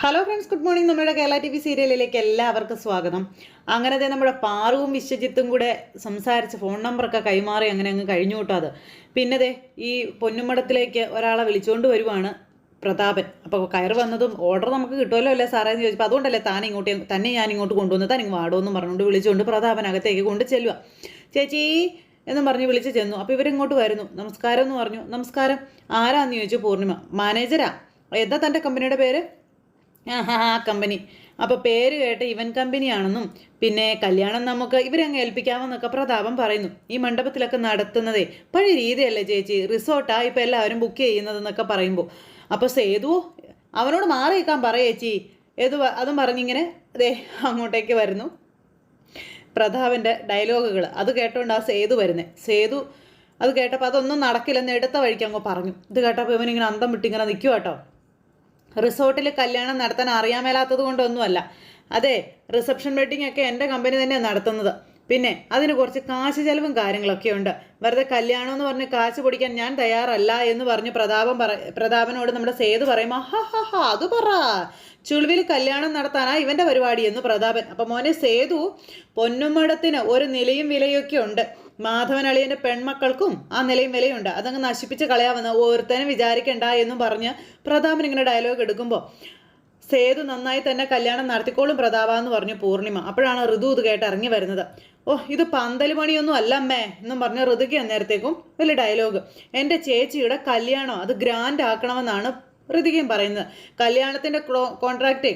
Hello friends good morning നമ്മുടെ Kerala T V സീരിയലിലേക്ക് എല്ലാവർക്കും സ്വാഗതം. അങ്ങനെ തന്നെ നമ്മുടെ പാറുവും വിശ്വജിത്തും കൂടെ സംസാരിച്ച് ഫോൺ നമ്പറൊക്കെ കൈമാറി അങ്ങനെ അങ്ങ് കഴിഞ്ഞു കൂട്ടാതെ അത്. പിന്നെ ദേ ഈ പൊന്നുമടത്തിലേക്ക് ഒരാളെ വിളിച്ചുകൊണ്ട് വരുവാണ് പ്രതാപൻ. അപ്പോൾ കയർ വന്നതും ഓർഡർ നമുക്ക് കിട്ടുമല്ലോ അല്ലേ സാറേ എന്ന് ചോദിച്ചപ്പോൾ അതുകൊണ്ടല്ലേ താൻ ഇങ്ങോട്ട് തന്നെ ഞാൻ ഇങ്ങോട്ട് കൊണ്ടുവന്ന് താൻ ഇങ്ങ് വാടോ എന്ന് പറഞ്ഞുകൊണ്ട് വിളിച്ചുകൊണ്ട് പ്രതാപൻ അകത്തേക്ക് കൊണ്ട് ചെല്ലുക ചേച്ചി എന്ന് പറഞ്ഞ് വിളിച്ച് ചെന്നു. അപ്പോൾ ഇവരിങ്ങോട്ട് വരുന്നു. നമസ്കാരം എന്ന് പറഞ്ഞു. നമസ്കാരം. ആരാന്ന് ചോദിച്ചു പൂർണിമ? മാനേജരാ എന്താ തന്റെ കമ്പനിയുടെ പേര്? ആഹാ കമ്പനി. അപ്പോൾ പേര് കേട്ട് ഇവൻ കമ്പനിയാണെന്നും പിന്നെ കല്യാണം നമുക്ക് ഇവരങ്ങ് ഏൽപ്പിക്കാമെന്നൊക്കെ പ്രതാപം പറയുന്നു. ഈ മണ്ഡപത്തിലൊക്കെ നടത്തുന്നതേ പഴയ രീതിയല്ലേ ചേച്ചി? റിസോർട്ടാ ഇപ്പൊ എല്ലാവരും ബുക്ക് ചെയ്യുന്നതെന്നൊക്കെ പറയുമ്പോൾ അപ്പോൾ സേതു അവനോട് മാറി നിൽക്കാൻ പറയാം ചേച്ചി. ഏത് അതും പറഞ്ഞിങ്ങനെ ദേ അങ്ങോട്ടേക്ക് വരുന്നു. പ്രതാപന്റെ ഡയലോഗുകൾ അത് കേട്ടോണ്ട് ആ സേതു വരുന്നത് സേതു അത് കേട്ടപ്പോൾ അതൊന്നും നടക്കില്ലെന്ന് എടുത്ത വഴിക്ക് അങ്ങ് പറഞ്ഞു. ഇത് കേട്ടപ്പോൾ ഇവനിങ്ങനെ അന്തം വിട്ടിങ്ങനെ നിൽക്കുക കേട്ടോ റിസോർട്ടിൽ കല്യാണം നടത്താൻ അറിയാൻ കൊണ്ടൊന്നുമല്ല. അതെ റിസപ്ഷൻ വെഡിങ് ഒക്കെ എന്റെ കമ്പനി തന്നെയാണ് നടത്തുന്നത്. പിന്നെ അതിന് കുറച്ച് കാശ് ചെലവും കാര്യങ്ങളൊക്കെ ഉണ്ട്. വെറുതെ കല്യാണം എന്ന് പറഞ്ഞ് കാശ് പൊടിക്കാൻ ഞാൻ തയ്യാറല്ല എന്ന് പറഞ്ഞ് പ്രതാപം പറ പ്രതാപനോട് നമ്മുടെ സേതു പറയുമ്പോൾ ഹാ ഹാ ഹാ അത് പറ. ചുളുവിൽ കല്യാണം നടത്താനാ ഇവന്റെ പരിപാടി എന്ന് പ്രതാപൻ. അപ്പം മോനെ സേതു പൊന്നുമടത്തിന് ഒരു നിലയും വിലയൊക്കെ ഉണ്ട്. മാധവൻ അളിയന്റെ പെൺമക്കൾക്കും ആ നിലയും വിലയുണ്ട്. അതങ്ങ് നശിപ്പിച്ച് കളയാമെന്ന് ഓരോരുത്തരും വിചാരിക്കണ്ട എന്നും പറഞ്ഞ് പ്രതാപൻ ഇങ്ങനെ ഡയലോഗ് എടുക്കുമ്പോൾ സേതു നന്നായി തന്നെ കല്യാണം നടത്തിക്കോളും പ്രതാപ എന്ന് പറഞ്ഞു പൂർണിമ. അപ്പോഴാണ് ഋതു ഇത് കേട്ട് ഇറങ്ങി വരുന്നത്. ഓ ഇത് പന്തൽ പണിയൊന്നും അല്ല അമ്മേ എന്നും പറഞ്ഞ ഋതുക്ക് അന്നേരത്തേക്കും വലിയ ഡയലോഗ് എന്റെ ചേച്ചിയുടെ കല്യാണം അത് ഗ്രാൻഡ് ആക്കണമെന്നാണ് ഋതികയും പറയുന്നത്. കല്യാണത്തിന്റെ കോൺട്രാക്റ്റേ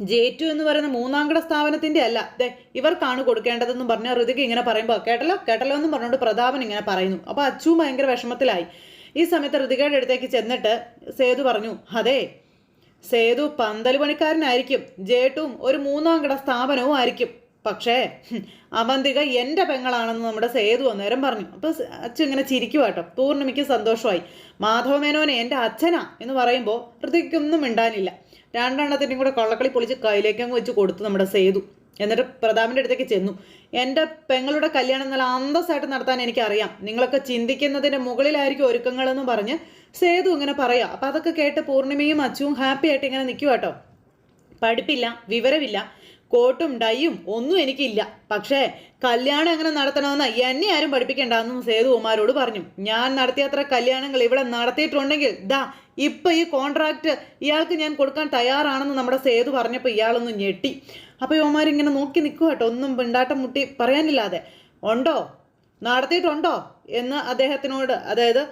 ജെ ടു എന്ന് പറയുന്ന മൂന്നാംകട സ്ഥാപനത്തിന്റെ അല്ല. ദേ ഇവർക്കാണ് കൊടുക്കേണ്ടതെന്ന് പറഞ്ഞ ഋതിക ഇങ്ങനെ പറയുമ്പോൾ കേട്ടല്ലോ കേട്ടല്ലോ എന്നും പറഞ്ഞുകൊണ്ട് പ്രതാപൻ ഇങ്ങനെ പറയുന്നു. അപ്പോൾ അച്ചു ഭയങ്കര വിഷമത്തിലായി. ഈ സമയത്ത് ഋതികയുടെ അടുത്തേക്ക് ചെന്നിട്ട് സേതു പറഞ്ഞു അതെ സേതു പന്തൽ പണിക്കാരനായിരിക്കും. ജേട്ടും ഒരു മൂന്നാം ഘട സ്ഥാപനവും ആയിരിക്കും. പക്ഷേ അവന്തിക എന്റെ പെങ്ങളാണെന്ന് നമ്മുടെ സേതു അന്നേരം പറഞ്ഞു. അപ്പോൾ അച്ഛൻ ഇങ്ങനെ ചിരിക്കുക കേട്ടോ. പൂർണിമയ്ക്ക് സന്തോഷമായി. മാധവമേനോനെ എന്റെ അച്ഛനാ എന്ന് പറയുമ്പോൾ ഹൃദയ്ക്കൊന്നും മിണ്ടാനില്ല. രണ്ടെണ്ണത്തിന്റെയും കൂടെ കൊള്ളക്കളി പൊളിച്ച് കയ്യിലേക്കങ്ങ് വെച്ച് കൊടുത്തു നമ്മുടെ സേതു. എന്നിട്ട് പ്രതാപിന്റെ അടുത്തേക്ക് ചെന്നു. എന്റെ പെങ്ങളുടെ കല്യാണം നല്ല അന്തസ്സായിട്ട് നടത്താൻ എനിക്കറിയാം. നിങ്ങളൊക്കെ ചിന്തിക്കുന്നതിന്റെ മുകളിലായിരിക്കും ഒരുക്കങ്ങളെന്ന് പറഞ്ഞ് സേതു ഇങ്ങനെ പറയാം. അപ്പം അതൊക്കെ കേട്ട് പൂർണിമയും അച്ചുവും ഹാപ്പി ആയിട്ട് ഇങ്ങനെ നിൽക്കുക കേട്ടോ. പഠിപ്പില്ല വിവരമില്ല. കോട്ടും ഡൈയും ഒന്നും എനിക്കില്ല. പക്ഷേ കല്യാണം എങ്ങനെ നടത്തണമെന്ന് എന്നെ ആരും പഠിപ്പിക്കേണ്ടെന്നും സേതുകുമാരോട് പറഞ്ഞു. ഞാൻ നടത്തിയത്ര കല്യാണങ്ങൾ ഇവിടെ നടത്തിയിട്ടുണ്ടെങ്കിൽ ദാ ഇപ്പം ഈ കോൺട്രാക്ട് ഇയാൾക്ക് ഞാൻ കൊടുക്കാൻ തയ്യാറാണെന്ന് നമ്മുടെ സേതു പറഞ്ഞപ്പോൾ ഇയാളൊന്നും ഞെട്ടി. അപ്പോൾ യുവമാരിങ്ങനെ നോക്കി നിൽക്കുക കേട്ടോ. ഒന്നും പിണ്ടാട്ടം മുട്ടി പറയാനില്ലാതെ. ഉണ്ടോ? നടത്തിയിട്ടുണ്ടോ? എന്ന് അദ്ദേഹത്തിനോട് അതായത്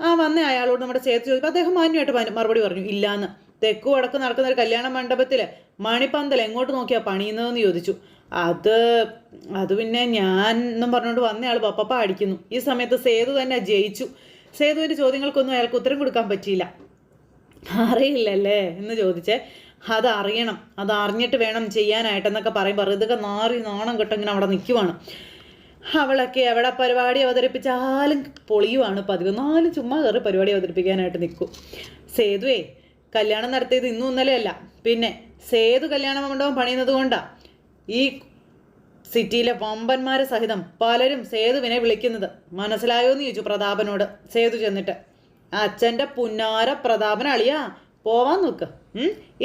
ആ വന്ന അയാളോട് നമ്മുടെ സേതു ചോദിച്ചപ്പോൾ അദ്ദേഹം മാന്യമായിട്ട് മറുപടി പറഞ്ഞു. ഇല്ലാന്ന്. തെക്കു വടക്ക് നടക്കുന്ന ഒരു കല്യാണ മണ്ഡപത്തിൽ മണിപ്പന്തൽ എങ്ങോട്ട് നോക്കിയാ പണിയുന്നതെന്ന് ചോദിച്ചു. അത് അത് പിന്നെ ഞാൻ എന്നും പറഞ്ഞുകൊണ്ട് വന്നയാൾ പപ്പപ്പ അടിക്കുന്നു. ഈ സമയത്ത് സേതു തന്നെ ജയിച്ചു. സേതുവിന്റെ ചോദ്യങ്ങൾക്കൊന്നും അയാൾക്ക് ഉത്തരം കൊടുക്കാൻ പറ്റിയില്ല. അറിയില്ലല്ലേ എന്ന് ചോദിച്ചേ. അത് അറിഞ്ഞിട്ട് വേണം ചെയ്യാനായിട്ടെന്നൊക്കെ പറയുമ്പോൾ ഇതൊക്കെ നാറി നാണം കെട്ടിങ്ങനെ അവിടെ നിൽക്കുവാണ് അവളൊക്കെ എവിടെ പരിപാടി അവതരിപ്പിച്ചാലും പൊളിയുവാണ് പതിവ്. നാലും ചുമ്മാ കയറി പരിപാടി അവതരിപ്പിക്കാനായിട്ട് നിൽക്കും സേതുവേ കല്യാണം നടത്തിയത് ഇന്നും ഇന്നലെയല്ല പിന്നെ സേതു കല്യാണ മണ്ഡപം പണിയുന്നത് കൊണ്ടാ. ഈ സിറ്റിയിലെ വമ്പന്മാരെ സഹിതം പലരും സേതുവിനെ വിളിക്കുന്നത്. മനസ്സിലായോ എന്ന് ചോദിച്ചു പ്രതാപനോട്. സേതു ചെന്നിട്ട് അച്ഛന്റെ പുന്നാര പ്രതാപൻ അളിയാ പോവാൻ നോക്ക്?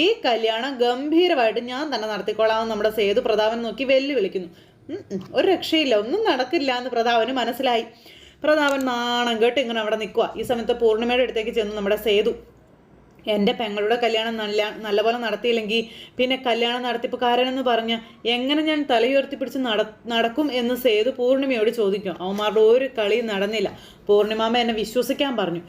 ഈ കല്യാണം ഗംഭീരമായിട്ട് ഞാൻ തന്നെ നടത്തിക്കൊള്ളാമെന്ന് നമ്മുടെ സേതു പ്രതാപൻ നോക്കി വെല്ലുവിളിക്കുന്നു. ഒരു രക്ഷയില്ല. ഒന്നും നടക്കില്ല എന്ന് പ്രതാപന് മനസ്സിലായി. പ്രതാപൻ നാണം കേട്ട് ഇങ്ങനെ അവിടെ നിൽക്കുക ഈ സമയത്ത് പൂർണിമയുടെ അടുത്തേക്ക് ചെന്നു നമ്മുടെ സേതു എന്റെ പെങ്ങളുടെ കല്യാണം നല്ല നല്ലപോലെ നടത്തിയില്ലെങ്കിൽ പിന്നെ കല്യാണം നടത്തിപ്പുകാരനെന്ന് പറഞ്ഞ് എങ്ങനെ ഞാൻ തലയുയർത്തി പിടിച്ച് നട നടക്കും എന്ന് സേതു പൂർണിമയോട് ചോദിക്കും. അവന്മാരുടെ ഒരു കളി നടന്നില്ല. പൂർണിമാമ എന്നെ വിശ്വസിക്കാൻ പറഞ്ഞു.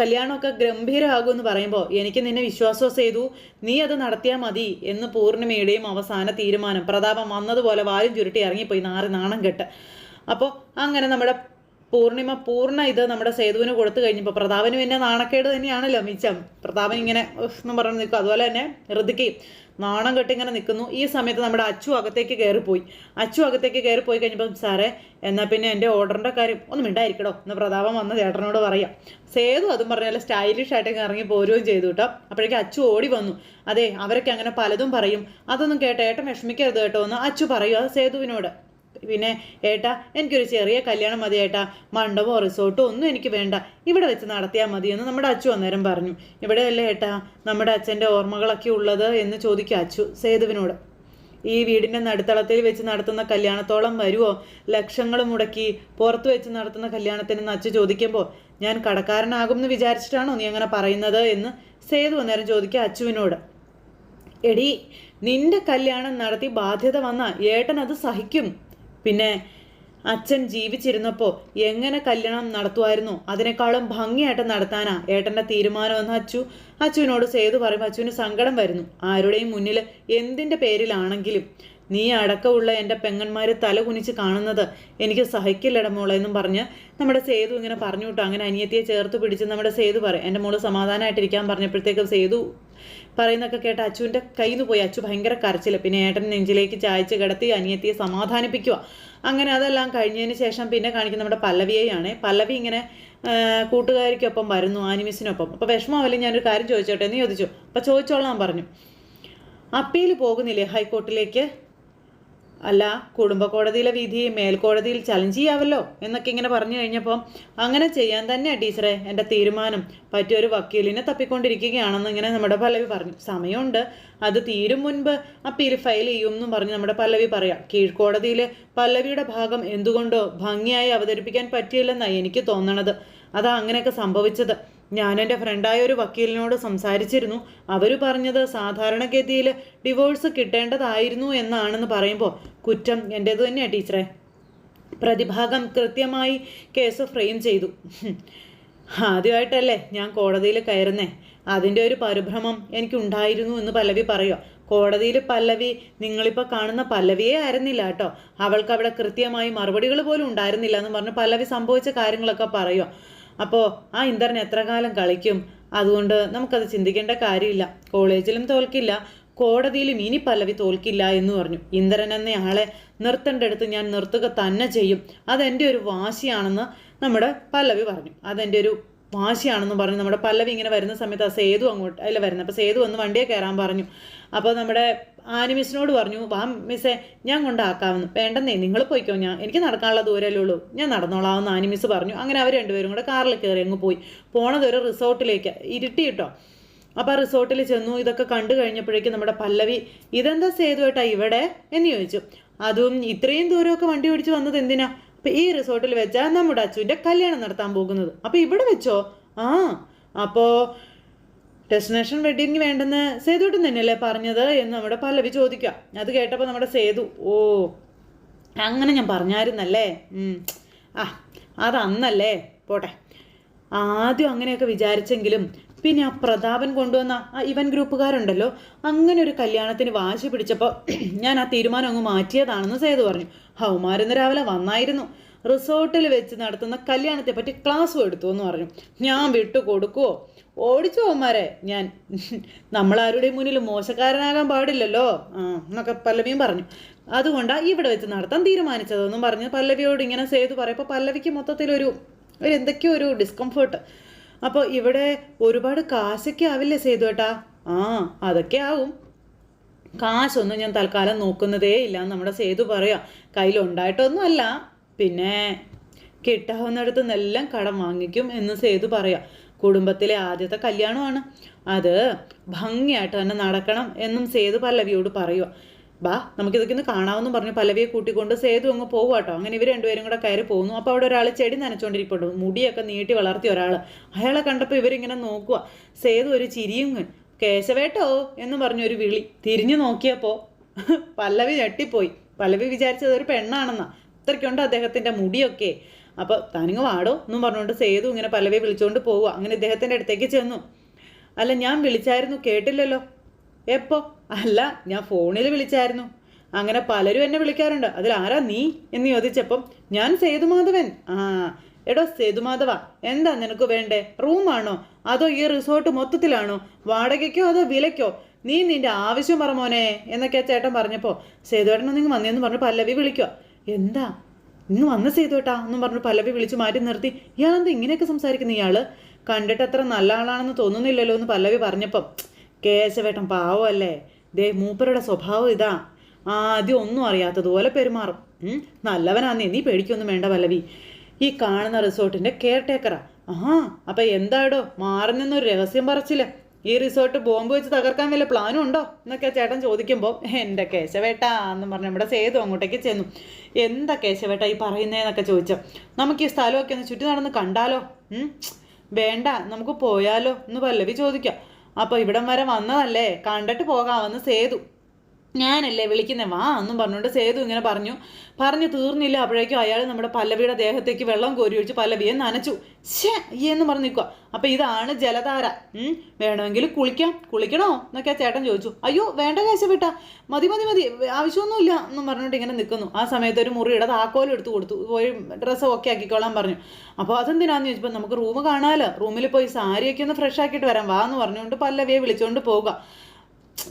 കല്യാണമൊക്കെ ഗംഭീരമാകുമെന്ന് പറയുമ്പോൾ എനിക്ക് നിന്നെ വിശ്വാസം ചെയ്തു നീ അത് നടത്തിയാൽ മതി എന്ന് പൂർണിമയുടെയും അവസാന തീരുമാനം. പ്രതാപം വന്നതുപോലെ വാരും ചുരുട്ടി ഇറങ്ങിപ്പോയി നാറി നാണം കെട്ട്. അപ്പോൾ അങ്ങനെ നമ്മുടെ പൂർണിമ പൂർണ ഇത് നമ്മുടെ സേതുവിന് കൊടുത്തു കഴിഞ്ഞപ്പോൾ പ്രതാപന് പിന്നെ നാണക്കേട് തന്നെയാണല്ലോ മിച്ചം. പ്രതാപൻ ഇങ്ങനെ എന്ന് പറഞ്ഞ് നിൽക്കും. അതുപോലെ തന്നെ ഋതിക്കയും നാണം കെട്ടി ഇങ്ങനെ നിൽക്കുന്നു. ഈ സമയത്ത് നമ്മുടെ അച്ചു അകത്തേക്ക് കയറിപ്പോയി. അച്ചു അകത്തേക്ക് കയറിപ്പോയി കഴിഞ്ഞപ്പം സാറേ എന്നാൽ പിന്നെ എന്റെ ഓർഡറിന്റെ കാര്യം ഒന്നും മിണ്ടായിരിക്കടോ? എന്ന് പ്രതാപം വന്ന് ചേട്ടനോട് പറയാം. സേതു അതും പറഞ്ഞാൽ സ്റ്റൈലിഷ് ആയിട്ട് ഇറങ്ങി പോരുകയും ചെയ്തു കേട്ടോ. അപ്പോഴേക്കും അച്ചു ഓടി വന്നു. അതെ അവരൊക്കെ അങ്ങനെ പലതും പറയും. അതൊന്നും കേട്ടോ ഏട്ടൻ വിഷമിക്കരുത് കേട്ടോ എന്ന് അച്ചു പറയുക സേതുവിനോട്. പിന്നെ ഏട്ടാ എനിക്കൊരു ചെറിയ കല്യാണം മതി ഏട്ടാ. മണ്ഡപമോ റിസോർട്ടോ ഒന്നും എനിക്ക് വേണ്ട. ഇവിടെ വെച്ച് നടത്തിയാൽ മതി എന്ന് നമ്മുടെ അച്ചു അന്നേരം പറഞ്ഞു. ഇവിടെ ഇവിടെയല്ലേ ഏട്ടാ നമ്മുടെ അച്ഛന്റെ ഓർമ്മകളൊക്കെ ഉള്ളത് എന്ന് ചോദിക്കുക അച്ചു സേതുവിനോട്. ഈ വീടിന്റെ നടുത്തളത്തിൽ വെച്ച് നടത്തുന്ന കല്യാണത്തോളം വരുമോ ലക്ഷങ്ങൾ മുടക്കി പുറത്ത് വെച്ച് നടത്തുന്ന കല്യാണത്തിന് അച്ചു ചോദിക്കുമ്പോൾ ഞാൻ കടക്കാരനാകുമെന്ന് വിചാരിച്ചിട്ടാണോ നീ അങ്ങനെ പറയുന്നത്? എന്ന് സേതു അന്നേരം ചോദിക്കുക അച്ചുവിനോട്. എടി നിന്റെ കല്യാണം നടത്തി ബാധ്യത വന്നാൽ ഏട്ടൻ അത് സഹിക്കും. പിന്നെ അച്ഛൻ ജീവിച്ചിരുന്നപ്പോൾ എങ്ങനെ കല്യാണം നടത്തുമായിരുന്നു? അതിനേക്കാളും ഭംഗിയായിട്ട് നടത്താനാ ഏട്ടന്റെ തീരുമാനമെന്ന് അച്ചു. അച്ചുവിനോട് സേതു പറയുമ്പോൾ അച്ചുവിന് സങ്കടം വരുന്നു. ആരുടെയും മുന്നിൽ എന്തിന്റെ പേരിലാണെങ്കിലും നീ അടക്കമുള്ള എന്റെ പെങ്ങന്മാർ തല കുനിച്ച് കാണുന്നത് എനിക്ക് സഹിക്കില്ലട മോളെ എന്നും പറഞ്ഞ് നമ്മുടെ സേതു ഇങ്ങനെ പറഞ്ഞു വിട്ടു അങ്ങനെ അനിയത്തിയെ ചേർത്ത് പിടിച്ച് നമ്മുടെ സേതു പറയും. എന്റെ മോൾ സമാധാനമായിട്ടിരിക്കാൻ പറഞ്ഞപ്പോഴത്തേക്കും സേതു പറയുന്നൊക്കെ കേട്ട് അച്ചുവിന്റെ കയ്യിൽ നിന്ന് പോയി. അച്ചു ഭയങ്കര കരച്ചിൽ പിന്നെ ഏട്ടൻ നെഞ്ചിലേക്ക് ചായച്ച് കിടത്തി അനിയത്തിയെ സമാധാനിപ്പിക്കുക അങ്ങനെ അതെല്ലാം കഴിഞ്ഞതിന് ശേഷം പിന്നെ കാണിക്കുന്ന നമ്മുടെ പല്ലവിയെയാണ്. പല്ലവി ഇങ്ങനെ കൂട്ടുകാരിക്കൊപ്പം വരുന്നു ആനിമിസിനൊപ്പം. അപ്പോൾ വിഷമമല്ലേ ഞാനൊരു കാര്യം ചോദിച്ചോട്ടെ? എന്ന് ചോദിച്ചു? അപ്പോൾ ചോദിച്ചോളാം പറഞ്ഞു. അപ്പീൽ പോകുന്നില്ലേ ഹൈക്കോർട്ടിലേക്ക്? അല്ല കുടുംബ കോടതിയിലെ വിധി മേൽക്കോടതിയിൽ ചലഞ്ച് ചെയ്യാവല്ലോ എന്നൊക്കെ ഇങ്ങനെ പറഞ്ഞു കഴിഞ്ഞപ്പോൾ അങ്ങനെ ചെയ്യാൻ തന്നെയാണ് ടീച്ചറെ എന്റെ തീരുമാനം. പറ്റിയൊരു വക്കീലിനെ തപ്പിക്കൊണ്ടിരിക്കുകയാണെന്ന് ഇങ്ങനെ നമ്മുടെ പല്ലവി പറഞ്ഞു. സമയമുണ്ട്. അത് തീരും മുൻപ് അപ്പീൽ ഫയൽ ചെയ്യും എന്നും പറഞ്ഞ് നമ്മുടെ പല്ലവി പറയാം. കീഴ്ക്കോടതിയിൽ പല്ലവിയുടെ ഭാഗം എന്തുകൊണ്ടോ ഭംഗിയായി അവതരിപ്പിക്കാൻ പറ്റിയില്ലെന്നാണ് എനിക്ക് തോന്നണത്. അതാ അങ്ങനെയൊക്കെ സംഭവിച്ചത്. ഞാൻ എന്റെ ഫ്രണ്ടായ ഒരു വക്കീലിനോട് സംസാരിച്ചിരുന്നു. അവർ പറഞ്ഞത് സാധാരണഗതിയിൽ ഡിവോഴ്സ് കിട്ടേണ്ടതായിരുന്നു എന്നാണെന്ന് പറയുമ്പോൾ കുറ്റം എന്റേത് തന്നെയാണ് ടീച്ചറെ. പ്രതിഭാഗം കൃത്യമായി കേസ് ഫ്രെയിം ചെയ്തു. ആദ്യമായിട്ടല്ലേ ഞാൻ കോടതിയിൽ കയറുന്നേ? അതിന്റെ ഒരു പരിഭ്രമം എനിക്കുണ്ടായിരുന്നു എന്ന് പല്ലവി പറയുക കോടതിയിൽ പല്ലവി നിങ്ങളിപ്പോൾ കാണുന്ന പല്ലവിയെ ആയിരുന്നില്ല കേട്ടോ. അവൾക്ക് അവിടെ കൃത്യമായി മറുപടികൾ പോലും ഉണ്ടായിരുന്നില്ല എന്ന് പറഞ്ഞ് പല്ലവി സംഭവിച്ച കാര്യങ്ങളൊക്കെ പറയുക അപ്പോൾ ആ ഇന്ദ്രൻ എത്ര കാലം കളിക്കും? അതുകൊണ്ട് നമുക്കത് ചിന്തിക്കേണ്ട കാര്യമില്ല. കോളേജിലും തോൽക്കില്ല. കോടതിയിലും ഇനി പല്ലവി തോൽക്കില്ല എന്ന് പറഞ്ഞു. ഇന്ദ്രൻ എന്ന ആളെ നിർത്തേണ്ടടുത്ത് ഞാൻ നിർത്തുക തന്നെ ചെയ്യും. അതെന്റെ ഒരു വാശിയാണെന്ന് നമ്മുടെ പല്ലവി പറഞ്ഞു. അതെന്റെ ഒരു വാശിയാണെന്ന് പറഞ്ഞു. നമ്മുടെ പല്ലവി ഇങ്ങനെ വരുന്ന സമയത്ത് ആ സേതു അങ്ങോട്ട് അതിൽ വരുന്നത് അപ്പോൾ സേതു വന്ന് വണ്ടിയെ കയറാൻ പറഞ്ഞു. അപ്പോൾ നമ്മുടെ ആനിമിസിനോട് പറഞ്ഞു വാ മിസ്സേ ഞാൻ കൊണ്ടാക്കാമെന്ന്. വേണ്ടെന്നേ നിങ്ങൾ പോയിക്കോ. ഞാൻ എനിക്ക് നടക്കാനുള്ള ദൂരമല്ലേ ഉള്ളൂ. ഞാൻ നടന്നോളാമെന്ന് ആനിമിസ് പറഞ്ഞു. അങ്ങനെ അവർ രണ്ടുപേരും കൂടെ കാറിൽ കയറി അങ്ങ് പോയി. പോണത് ഒരു റിസോർട്ടിലേക്ക് ഇരുട്ടി കിട്ടോ. അപ്പോൾ ആ റിസോർട്ടിൽ ചെന്നു. ഇതൊക്കെ കണ്ടു കഴിഞ്ഞപ്പോഴേക്കും നമ്മുടെ പല്ലവി ഇതെന്താ സേതുവേട്ടാ ഇവിടെ? എന്ന് ചോദിച്ചു. അതും ഇത്രയും ദൂരമൊക്കെ വണ്ടി ഓടിച്ച് വന്നത് എന്തിനാ? അപ്പം ഈ റിസോർട്ടിൽ വെച്ചാൽ നമ്മുടെ അച്ചുവിന്റെ കല്യാണം നടത്താൻ പോകുന്നത്. അപ്പോൾ ഇവിടെ വെച്ചോ? ആ അപ്പോൾ ഡെസ്റ്റിനേഷൻ വെഡിങ് വേണ്ടെന്ന് സേതുട്ടൻ തന്നെയല്ലേ പറഞ്ഞത് എന്ന് നമ്മുടെ പല്ലവി ചോദിക്കുക. അത് കേട്ടപ്പോൾ നമ്മുടെ സേതു ഓ അങ്ങനെ ഞാൻ പറഞ്ഞായിരുന്നല്ലേ? ആ അതന്നല്ലേ പോട്ടെ. ആദ്യം അങ്ങനെയൊക്കെ വിചാരിച്ചെങ്കിലും പിന്നെ ആ പ്രതാപൻ കൊണ്ടുവന്ന ആ ഇവൻ ഗ്രൂപ്പുകാരുണ്ടല്ലോ അങ്ങനെ ഒരു കല്യാണത്തിന് വാശി പിടിച്ചപ്പോൾ ഞാൻ ആ തീരുമാനം അങ്ങ് മാറ്റിയതാണെന്ന് സേതു പറഞ്ഞു. ഹൗമാരുന്ന് രാവിലെ വന്നായിരുന്നു. റിസോർട്ടിൽ വെച്ച് നടത്തുന്ന കല്യാണത്തെ പറ്റി ക്ലാസ്സും എടുത്തു എന്ന് പറഞ്ഞു. ഞാൻ വിട്ടു കൊടുക്കുവോ ഓടിച്ചു പോകുമാരെ ഞാൻ നമ്മളാരുടെയും മുന്നിൽ മോശക്കാരനാകാൻ പാടില്ലല്ലോ. ആ എന്നൊക്കെ പല്ലവിയും പറഞ്ഞു. അതുകൊണ്ടാണ് ഇവിടെ വെച്ച് നടത്താൻ തീരുമാനിച്ചതെന്നും പറഞ്ഞ് പല്ലവിയോട് ഇങ്ങനെ സേതു പറയപ്പോൾ പല്ലവിക്ക് മൊത്തത്തിലൊരു ഒരു എന്തൊക്കെയോ ഒരു ഡിസ്കംഫേർട്ട് അപ്പോൾ ഇവിടെ ഒരുപാട് കാശൊക്കെ ആവില്ലേ സേതു ഏട്ടാ? ആ അതൊക്കെ ആവും. കാശൊന്നും ഞാൻ തൽക്കാലം നോക്കുന്നതേ ഇല്ല. നമ്മുടെ സേതു പറയാം കയ്യിലുണ്ടായിട്ടൊന്നും അല്ല. പിന്നെ കിട്ടാവുന്നിടത്ത് നിന്നെല്ലാം കടം വാങ്ങിക്കും എന്ന് സേതു പറയാം. കുടുംബത്തിലെ ആദ്യത്തെ കല്യാണമാണ്. അത് ഭംഗിയായിട്ട് തന്നെ നടക്കണം എന്നും സേതു പല്ലവിയോട് പറയുക ബാ നമുക്കിതൊക്കെ ഒന്ന് കാണാമെന്നും പറഞ്ഞ് പല്ലവിയെ കൂട്ടിക്കൊണ്ട് സേതു അങ്ങ് പോകുക കേട്ടോ അങ്ങനെ ഇവർ രണ്ടുപേരും കൂടെ കയറി പോകുന്നു അപ്പോൾ അവിടെ ഒരാൾ ചെടി നനച്ചുകൊണ്ടിരിപ്പുണ്ട് മുടിയൊക്കെ നീട്ടി വളർത്തിയ ഒരാൾ അയാളെ കണ്ടപ്പോൾ ഇവരിങ്ങനെ നോക്കുക സേതു ഒരു ചിരിയും കേശവേട്ടോ എന്ന് പറഞ്ഞൊരു വിളി തിരിഞ്ഞു നോക്കിയപ്പോൾ പല്ലവി ഞെട്ടിപ്പോയി. പല്ലവി വിചാരിച്ചത് ഒരു പെണ്ണാണെന്നാ. അത്രയ്ക്കുണ്ട് അദ്ദേഹത്തിന്റെ മുടിയൊക്കെ. അപ്പോൾ താനിങ്ങ് വാടോ എന്നും പറഞ്ഞുകൊണ്ട് സേതു ഇങ്ങനെ പലവേ വിളിച്ചുകൊണ്ട് പോവുക. അങ്ങനെ ഇദ്ദേഹത്തിന്റെ അടുത്തേക്ക് ചെന്നു. അല്ല ഞാൻ വിളിച്ചായിരുന്നു കേട്ടില്ലല്ലോ. എപ്പോ? അല്ല ഞാൻ ഫോണിൽ വിളിച്ചായിരുന്നു. അങ്ങനെ പലരും എന്നെ വിളിക്കാറുണ്ട്. അതിൽ ആരാ നീ എന്ന് ചോദിച്ചപ്പം ഞാൻ സേതുമാധവൻ. ആ എടോ സേതുമാധവ എന്താ നിനക്ക് വേണ്ടേ? റൂമാണോ അതോ ഈ റിസോർട്ട് മൊത്തത്തിലാണോ? വാടകയ്ക്കോ അതോ വിലയ്ക്കോ? നീ നിന്റെ ആവശ്യം പറ മോനെ എന്നൊക്കെ ചേട്ടൻ പറഞ്ഞപ്പോൾ സേതുവേട്ടൻ വന്നേന്ന് പറഞ്ഞു പല്ലവി വിളിക്കുക എന്താ? ഇന്ന് വന്ന് സേതുവേട്ടാ എന്നും പറഞ്ഞു പല്ലവി വിളിച്ചു മാറ്റി നിർത്തി. ഇയാളെന്താ ഇങ്ങനെയൊക്കെ സംസാരിക്കുന്ന ഇയാൾ? കണ്ടിട്ട് അത്ര നല്ല ആളാണെന്ന് തോന്നുന്നില്ലല്ലോ എന്ന് പല്ലവി പറഞ്ഞപ്പം. കേശവേട്ടൻ പാവമല്ലേ? ദേ മൂപ്പരുടെ സ്വഭാവം ഇതാ. ആദ്യം ഒന്നും അറിയാത്തതുപോലെ പെരുമാറും. നല്ലവനാന്നേ നീ പേടിക്കൊന്നും വേണ്ട പല്ലവി. ഈ കാണുന്ന റിസോർട്ടിന്റെ കെയർ ടേക്കറാ ആ അപ്പൊ എന്താടോ? മാറി നിന്നൊരു രഹസ്യം പറച്ചില്ല ഈ റിസോർട്ട് ബോംബ് വെച്ച് തകർക്കാൻ വല്ല പ്ലാനും ഉണ്ടോ? എന്നൊക്കെ ചേട്ടൻ ചോദിക്കുമ്പോൾ എന്റെ കേശവേട്ട എന്ന് പറഞ്ഞ് നമ്മുടെ സേതു അങ്ങോട്ടേക്ക് ചെന്നു. എന്താ കേശവേട്ട ഈ പറയുന്നതെന്നൊക്കെ ചോദിച്ചു. നമുക്ക് ഈ സ്ഥലമൊക്കെ ഒന്ന് ചുറ്റി നടന്ന് കണ്ടാലോ? വേണ്ട നമുക്ക് പോയാലോ? എന്ന് പല്ലവി ചോദിക്കാം. അപ്പോൾ ഇവിടം വരെ വന്നതല്ലേ? കണ്ടിട്ട് പോകാമെന്ന് സേതു. ഞാനല്ലേ വിളിക്കുന്നത് വാ എന്നും പറഞ്ഞുകൊണ്ട് സേതു ഇങ്ങനെ പറഞ്ഞു. പറഞ്ഞു തീർന്നില്ല അപ്പോഴേക്കും അയാൾ നമ്മുടെ പല്ലവിയുടെ ദേഹത്തേക്ക് വെള്ളം കോരി ഒഴിച്ച് പല്ലവിയെ നനച്ചു. ഷേ എന്ന് പറഞ്ഞു നിൽക്കുക അപ്പൊ ഇതാണ് ജലധാര. വേണമെങ്കിൽ കുളിക്കാം. കുളിക്കണോ? എന്നൊക്കെ ചേട്ടൻ ചോദിച്ചു. അയ്യോ വേണ്ട കാശ വിട്ടാ മതി മതി മതി. ആവശ്യമൊന്നുമില്ല എന്നും പറഞ്ഞുകൊണ്ട് ഇങ്ങനെ നിൽക്കുന്നു. ആ സമയത്ത് ഒരു മുറിയുടെ താക്കോലും എടുത്തു കൊടുത്തു. പോയി ഡ്രസ്സ് ഒക്കെ ആക്കിക്കോളാൻ പറഞ്ഞു. അപ്പോൾ അതെന്തിനാന്ന് ചോദിച്ചപ്പോൾ നമുക്ക് റൂം കാണാമല്ലോ റൂമിൽ പോയി സാരിയൊക്കെ ഒന്ന് ഫ്രഷ് ആക്കിയിട്ട് വരാം. വാ എന്ന് പറഞ്ഞുകൊണ്ട് പല്ലവിയെ വിളിച്ചുകൊണ്ട് പോവുക.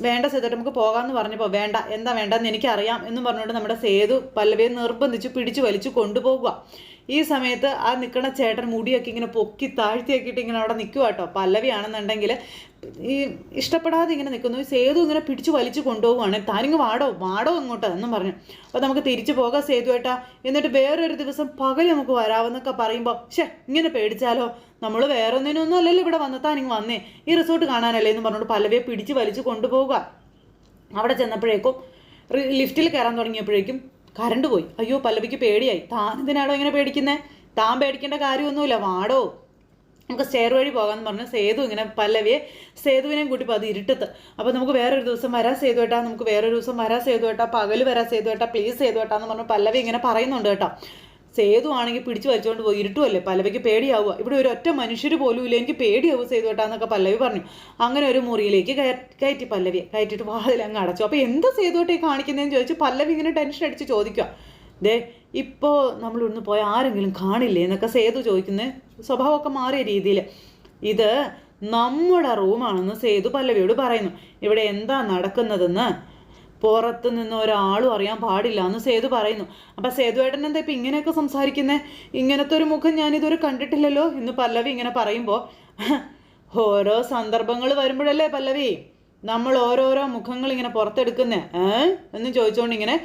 വേണ്ട സേതുട്ട് നമുക്ക് പോകാമെന്ന് പറഞ്ഞപ്പോൾ വേണ്ട എന്താ വേണ്ടെന്ന് എനിക്കറിയാം എന്നും പറഞ്ഞുകൊണ്ട് നമ്മുടെ സേതു പല്ലവിയെ നിർബന്ധിച്ച് പിടിച്ചു വലിച്ചു കൊണ്ടുപോകുക ഈ സമയത്ത് ആ നിൽക്കണ ചേട്ടൻ മുടിയൊക്കെ ഇങ്ങനെ പൊക്കി താഴ്ത്തിയാക്കിയിട്ട് ഇങ്ങനെ അവിടെ നിൽക്കുക കേട്ടോ. പല്ലവിയാണെന്നുണ്ടെങ്കിൽ ഈ ഇഷ്ടപ്പെടാതെ ഇങ്ങനെ നിൽക്കുന്നു സേതു ഇങ്ങനെ പിടിച്ചു വലിച്ചു കൊണ്ടുപോകുവാണ്. താനിങ്ങ് വാടോ വാടോ ഇങ്ങോട്ട് എന്നും പറഞ്ഞു. അപ്പോൾ നമുക്ക് തിരിച്ചു പോകാം സേതു ഏട്ടാ എന്നിട്ട് വേറൊരു ദിവസം പകൽ നമുക്ക് വരാമെന്നൊക്കെ പറയുമ്പോൾ ഷേ ഇങ്ങനെ പേടിച്ചാലോ? നമ്മൾ വേറെ ഒന്നിനൊന്നും അല്ലല്ലോ ഇവിടെ വന്ന് താനിങ്ങ് വന്നേ. ഈ റിസോർട്ട് കാണാനല്ലേ എന്ന് പറഞ്ഞുകൊണ്ട് പല്ലവിയെ പിടിച്ച് വലിച്ചു കൊണ്ടുപോവുക. അവിടെ ചെന്നപ്പോഴേക്കും ലിഫ്റ്റിൽ കയറാൻ തുടങ്ങിയപ്പോഴേക്കും കറണ്ട് പോയി. അയ്യോ പല്ലവിക്ക് പേടിയായി. താൻ ഇതിനാണോ ഇങ്ങനെ പേടിക്കുന്നേ? താൻ പേടിക്കേണ്ട കാര്യമൊന്നുമില്ല വാടോ. നമുക്ക് സ്റ്റെയർ വഴി പോകാമെന്ന് പറഞ്ഞ് സേതു ഇങ്ങനെ പല്ലവിയെ സേതുവിനെയും കൂട്ടി അത് ഇരുട്ടത്ത്. അപ്പോൾ നമുക്ക് വേറൊരു ദിവസം വരാം സേതു ഏട്ടാ നമുക്ക് വേറൊരു ദിവസം വരാം സേതു ഏട്ടാ പകൽ വരാം സേതു പ്ലീസ് സേതു ഏട്ടാ എന്ന് പല്ലവി ഇങ്ങനെ പറയുന്നുണ്ട് കേട്ടോ. സേതു ആണെങ്കിൽ പിടിച്ചു വലിച്ചുകൊണ്ട് പോയി ഇരുട്ടുമല്ലേ പല്ലവിക്ക് പേടിയാവുക. ഇവിടെ ഒരു ഒറ്റ മനുഷ്യർ പോലും ഇല്ല. എനിക്ക് പേടിയാവും സേതു കേട്ടാന്നൊക്കെ പല്ലവി പറഞ്ഞു. അങ്ങനെ ഒരു മുറിയിലേക്ക് കയറ്റി പല്ലവിയെ. കയറ്റിയിട്ട് വാതിൽ അങ്ങ് അടച്ചു. അപ്പോൾ എന്താ സേതു ഈ കാണിക്കുന്നതെന്ന് ചോദിച്ചു പല്ലവി ഇങ്ങനെ ടെൻഷൻ അടിച്ച് ചോദിക്കുക. ദേ ഇപ്പോൾ നമ്മൾ ഇവിടുന്ന് പോയ ആരെങ്കിലും കാണില്ലേ എന്നൊക്കെ സേതു ചോദിക്കുന്നത് സ്വഭാവമൊക്കെ മാറിയ രീതിയിൽ ഇത് നമ്മുടെ റൂമാണെന്ന് സേതു പല്ലവിയോട് പറയുന്നു. ഇവിടെ എന്താ നടക്കുന്നതെന്ന് പുറത്ത് നിന്ന് ഒരാളും അറിയാൻ പാടില്ല എന്ന് സേതു പറയുന്നു. അപ്പം സേതുവേട്ടൻ എന്താ ഇപ്പം ഇങ്ങനെയൊക്കെ സംസാരിക്കുന്നത് ഇങ്ങനത്തെ ഒരു മുഖം ഞാനിതുവരെ കണ്ടിട്ടില്ലല്ലോ എന്ന് പല്ലവി ഇങ്ങനെ പറയുമ്പോൾ ഓരോ സന്ദർഭങ്ങൾ വരുമ്പോഴല്ലേ പല്ലവി? നമ്മൾ ഓരോരോ മുഖങ്ങൾ ഇങ്ങനെ പുറത്തെടുക്കുന്നേ ഏ? എന്ന് ചോദിച്ചുകൊണ്ട് ഇങ്ങനെ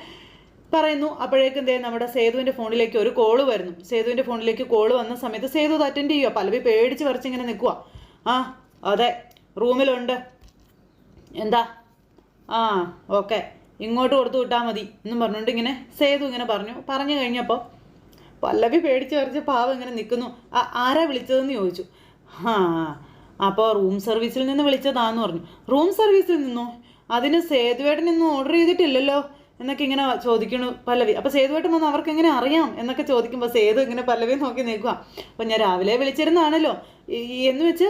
പറയുന്നു. അപ്പോഴേക്കും ദേ നമ്മുടെ സേതുവിന്റെ ഫോണിലേക്ക് ഒരു കോൾ വരുന്നു. സേതുവിന്റെ ഫോണിലേക്ക് കോൾ വന്ന സമയത്ത് സേതു അത് അറ്റൻഡ് ചെയ്യുക പല്ലവി പേടിച്ച് പറിച്ച് ഇങ്ങനെ നിൽക്കുക ആ അതെ റൂമിലുണ്ട്. എന്താ? ആ ഓക്കെ. ഇങ്ങോട്ട് കൊടുത്തു വിട്ടാൽ മതി. എന്നും പറഞ്ഞുകൊണ്ട് ഇങ്ങനെ സേതു ഇങ്ങനെ പറഞ്ഞു. പറഞ്ഞു കഴിഞ്ഞപ്പോൾ പല്ലവി പേടിച്ച് വരച്ച് പാവം ഇങ്ങനെ നിൽക്കുന്നു ആ ആരാ വിളിച്ചതെന്ന് ചോദിച്ചു. ആ അപ്പോൾ റൂം സർവീസിൽ നിന്ന് വിളിച്ചതാന്ന് പറഞ്ഞു. റൂം സർവീസിൽ നിന്നോ? അതിന് സേതുവേട്ടനൊന്നും ഓർഡർ ചെയ്തിട്ടില്ലല്ലോ? എന്നൊക്കെ ഇങ്ങനെ ചോദിക്കണു പല്ലവി. അപ്പോൾ സേതുവേട്ടൻ വന്ന് അവർക്ക് എങ്ങനെ അറിയാം? എന്നൊക്കെ ചോദിക്കുമ്പോൾ സേതു ഇങ്ങനെ പല്ലവി നോക്കി നിൽക്കുക അപ്പോൾ ഞാൻ രാവിലെ വിളിച്ചിരുന്നാണല്ലോ എന്ന് വെച്ച്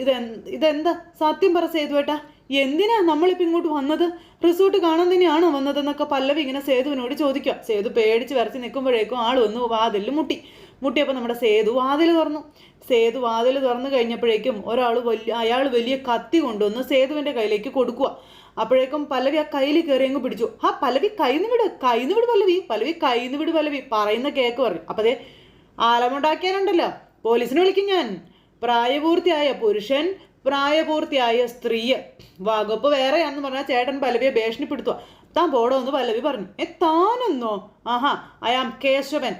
ഇതെ ഇതെന്താ? സത്യം പറ സേതുവേട്ടാ. എന്തിനാ നമ്മളിപ്പോൾ ഇങ്ങോട്ട് വന്നത്? റിസോർട്ട് കാണാൻ തന്നെയാണോ വന്നതെന്നൊക്കെ പല്ലവി ഇങ്ങനെ സേതുവിനോട് ചോദിക്കുക. സേതു പേടിച്ച് വരച്ച് നിൽക്കുമ്പോഴേക്കും ആൾ വന്നു വാതിലിൽ മുട്ടി. മുട്ടിയപ്പോൾ നമ്മുടെ സേതു വാതിൽ തുറന്നു. സേതു വാതിൽ തുറന്നു കഴിഞ്ഞപ്പോഴേക്കും ഒരാൾ വലിയ അയാൾ വലിയ കത്തി കൊണ്ടുവന്ന് സേതുവിന്റെ കയ്യിലേക്ക് കൊടുക്കുക. അപ്പോഴേക്കും പല്ലവി ആ കയ്യിൽ കയറി അങ്ങ് പിടിച്ചു. ആ പല്ലവി കൈന്ന് വിട് കൈന്ന് വിട് പല്ലവി പല്ലവി കൈന്ന് വിട് പല്ലവി പറയുന്ന കേക്ക് പറഞ്ഞു. അപ്പം അതേ ആലമുണ്ടാക്കിയാലുണ്ടല്ലോ. പോലീസിനെ വിളിക്കും ഞാൻ. പ്രായപൂർത്തിയായ പുരുഷൻ പ്രായപൂർത്തിയായ സ്ത്രീ വകുപ്പ് വേറെയാണെന്ന് പറഞ്ഞാൽ ചേട്ടൻ പല്ലവിയെ ഭീഷണിപ്പെടുത്തുക. താൻ പോടോ എന്ന് പല്ലവി പറഞ്ഞു. ഏ താനെന്നോ? ആഹാ I am Keshavan.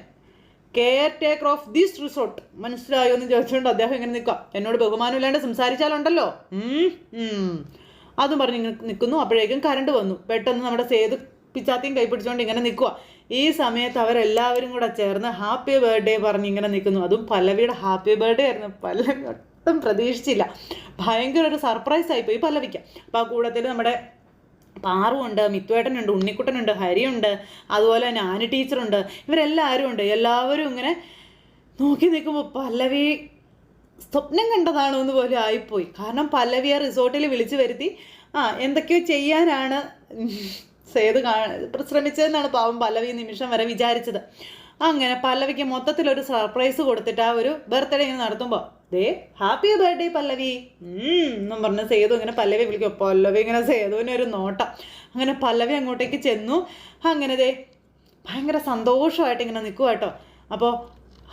Caretaker of this resort. മനസ്സിലായോ എന്ന് ചോദിച്ചുകൊണ്ട് അദ്ദേഹം ഇങ്ങനെ നിൽക്കാം എന്നോട് ബഹുമാനമില്ലാണ്ട് സംസാരിച്ചാലുണ്ടല്ലോ. ഉം, ഉം. അതും പറഞ്ഞ് ഇങ്ങനെ നിൽക്കുന്നു. അപ്പോഴേക്കും കറണ്ട് വന്നു. പെട്ടെന്ന് നമ്മുടെ സേതു പിച്ചാത്തിയും കൈപ്പിടിച്ചുകൊണ്ട് ഇങ്ങനെ നിൽക്കുക. ഈ സമയത്ത് അവരെല്ലാവരും കൂടെ ചേർന്ന് ഹാപ്പി ബർത്ത്ഡേ പറഞ്ഞ് ഇങ്ങനെ നിൽക്കുന്നു. അതും പല്ലവിയുടെ ഹാപ്പി ബർത്ത്ഡേ ആയിരുന്നു. പല്ലവി ഒട്ടും പ്രതീക്ഷിച്ചില്ല. ഭയങ്കര ഒരു സർപ്രൈസ് ആയിപ്പോയി പല്ലവിക്ക്. അപ്പോൾ ആ കൂടത്തിൽ നമ്മുടെ പാറുണ്ട് മിത്തുവേട്ടനുണ്ട് ഉണ്ണിക്കുട്ടനുണ്ട് ഹരിയുണ്ട് അതുപോലെ തന്നെ ആനി ടീച്ചറുണ്ട് ഇവരെല്ലാവരും ഉണ്ട്. എല്ലാവരും ഇങ്ങനെ നോക്കി നിൽക്കുമ്പോൾ പല്ലവി സ്വപ്നം കണ്ടതാണോ എന്ന് പോലും ആയിപ്പോയി. കാരണം പല്ലവി ആ റിസോർട്ടിൽ വിളിച്ചു വരുത്തി ആ എന്തൊക്കെയോ ചെയ്യാനാണ് സേതു കാ ശ്രമിച്ചതെന്നാണ് പാവം പല്ലവി നിമിഷം വരെ വിചാരിച്ചത്. അങ്ങനെ പല്ലവിക്ക് മൊത്തത്തിലൊരു സർപ്രൈസ് കൊടുത്തിട്ട് ആ ഒരു ബർത്ത്ഡേ ഇങ്ങനെ നടത്തുമ്പോൾ ദേ ഹാപ്പി ബർത്ത്ഡേ പല്ലവി. എന്നും പറഞ്ഞ് സേതു ഇങ്ങനെ പല്ലവി വിളിക്കും. പല്ലവി ഇങ്ങനെ സേതുവിനെ ഒരു നോട്ടം. അങ്ങനെ പല്ലവി അങ്ങോട്ടേക്ക് ചെന്നു. അങ്ങനെ ദേ ഭയങ്കര സന്തോഷമായിട്ട് ഇങ്ങനെ നിൽക്കുക കേട്ടോ. അപ്പോൾ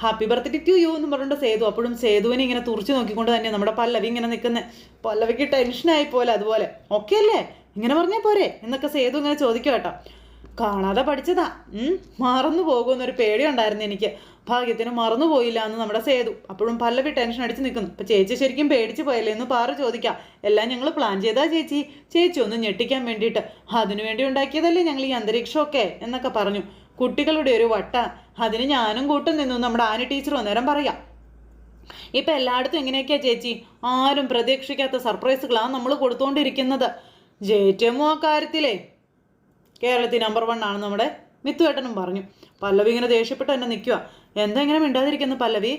ഹാപ്പി ബർത്ത്ഡേ ടു യു എന്ന് പറഞ്ഞിട്ട് സേതു അപ്പോഴും സേതുവിനെ ഇങ്ങനെ തുറച്ചു നോക്കിക്കൊണ്ട് തന്നെ നമ്മുടെ പല്ലവി ഇങ്ങനെ നിൽക്കുന്നത് പല്ലവിക്ക് ടെൻഷനായി പോലെ അതുപോലെ. ഓക്കെ അല്ലേ? ഇങ്ങനെ പറഞ്ഞാൽ പോരെ? എന്നൊക്കെ സേതു ഇങ്ങനെ ചോദിക്കും കേട്ടോ. കാണാതെ പഠിച്ചതാ. മറന്നു പോകുമെന്നൊരു പേടിയുണ്ടായിരുന്നു എനിക്ക്. ഭാഗ്യത്തിന് മറന്നു പോയില്ല എന്ന് നമ്മുടെ സേതു. അപ്പോഴും പല്ലവി ടെൻഷൻ അടിച്ച് നിൽക്കുന്നു. അപ്പൊ ചേച്ചി ശരിക്കും പേടിച്ച് പോയല്ലേ? എന്ന് പാറ ചോദിക്കാം. എല്ലാം ഞങ്ങൾ പ്ലാൻ ചെയ്താ ചേച്ചി. ചേച്ചി ഒന്ന് ഞെട്ടിക്കാൻ വേണ്ടിയിട്ട്. അതിനു വേണ്ടി ഉണ്ടാക്കിയതല്ലേ ഞങ്ങൾ ഈ അന്തരീക്ഷമൊക്കെ? എന്നൊക്കെ പറഞ്ഞു. കുട്ടികളുടെ ഒരു വട്ട. അതിന് ഞാനും കൂട്ടും നിന്നു. നമ്മുടെ ആന ടീച്ചർ അന്നേരം പറയാം. ഇപ്പൊ എല്ലായിടത്തും എങ്ങനെയൊക്കെയാ ചേച്ചി. ആരും പ്രതീക്ഷിക്കാത്ത സർപ്രൈസുകളാണ് നമ്മൾ കൊടുത്തുകൊണ്ടിരിക്കുന്നത് ജേറ്റമോ ആ കാര്യത്തിലേ. കേരളത്തിൽ നമ്പർ വൺ ആണ് നമ്മുടെ മിത്തുവേട്ടനും പറഞ്ഞു. പല്ലവി ഇങ്ങനെ ദേഷ്യപ്പെട്ട് തന്നെ നിൽക്കുക എന്താ ഇങ്ങനെ മിണ്ടാതിരിക്കുന്നു പല്ലവി?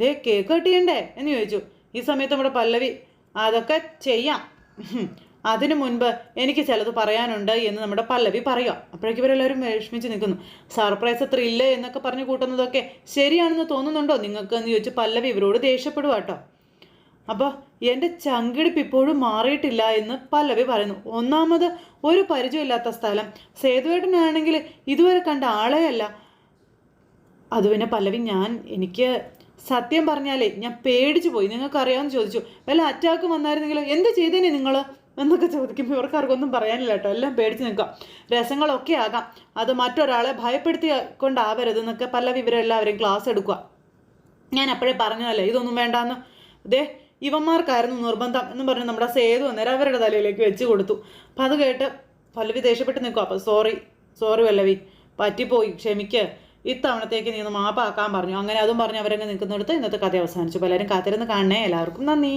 ദേ കേക്ക് കട്ടിയണ്ടേ എന്ന് ചോദിച്ചു. ഈ സമയത്ത് നമ്മുടെ പല്ലവി അതൊക്കെ ചെയ്യാം. അതിനു മുൻപ് എനിക്ക് ചിലത് പറയാനുണ്ട് എന്ന് നമ്മുടെ പല്ലവി പറയുക അപ്പോഴേക്കും ഇവരെല്ലാവരും വിഷമിച്ച് നിൽക്കുന്നു. സർപ്രൈസ് അത്ര ഇല്ല? എന്നൊക്കെ പറഞ്ഞു കൂട്ടുന്നതൊക്കെ ശരിയാണെന്ന് തോന്നുന്നുണ്ടോ നിങ്ങൾക്ക്? എന്ന് ചോദിച്ച് പല്ലവി ഇവരോട് ദേഷ്യപ്പെടുക കേട്ടോ അപ്പോൾ എന്റെ ചങ്കിടിപ്പ് ഇപ്പോഴും മാറിയിട്ടില്ല എന്ന് പല്ലവി പറയുന്നു. ഒന്നാമത് ഒരു പരിചയമില്ലാത്ത സ്ഥലം. സേതുവേട്ടനാണെങ്കിൽ ഇതുവരെ കണ്ട ആളേ അല്ല. അത് പിന്നെ പല്ലവി ഞാൻ എനിക്ക് സത്യം പറഞ്ഞാലേ ഞാൻ പേടിച്ചു പോയി. നിങ്ങൾക്കറിയാമെന്ന് ചോദിച്ചു വല്ല അറ്റാക്ക് വന്നായിരുന്നെങ്കിൽ എന്ത് ചെയ്തേനെ നിങ്ങൾ എന്നൊക്കെ ചോദിക്കുമ്പോൾ ഇവർക്ക് ആർക്കൊന്നും പറയാനില്ല കേട്ടോ. എല്ലാം പേടിച്ച് നിൽക്കാം രസങ്ങളൊക്കെ ആകാം. അത് മറ്റൊരാളെ ഭയപ്പെടുത്തി കൊണ്ടാവരുത് എന്നൊക്കെ പല്ലവി ഇവരെല്ലാവരെയും ക്ലാസ് എടുക്കുക. ഞാൻ അപ്പോഴേ പറഞ്ഞതല്ലേ ഇതൊന്നും വേണ്ടാന്ന്. ദേ ഇവന്മാർക്കായിരുന്നു നിർബന്ധം എന്ന് പറഞ്ഞ് നമ്മുടെ സേതു അന്നേരം അവരുടെ തലയിലേക്ക് വെച്ച് കൊടുത്തു. അപ്പം അത് കേട്ട് പല്ലവി ദേഷ്യപ്പെട്ട് നിൽക്കും അപ്പം സോറി സോറി പല്ലവി പറ്റിപ്പോയി. ക്ഷമിക്ക്. ഇത്തവണത്തേക്ക് നീ ഒന്ന് മാപ്പാക്കാൻ പറഞ്ഞു. അങ്ങനെ അതും പറഞ്ഞ് അവരങ്ങ് നിൽക്കുന്നിടത്ത് ഇന്നത്തെ കഥ അവസാനിച്ചു. പലരും കാത്തിരുന്ന് കാണണേ. എല്ലാവർക്കും നന്ദി.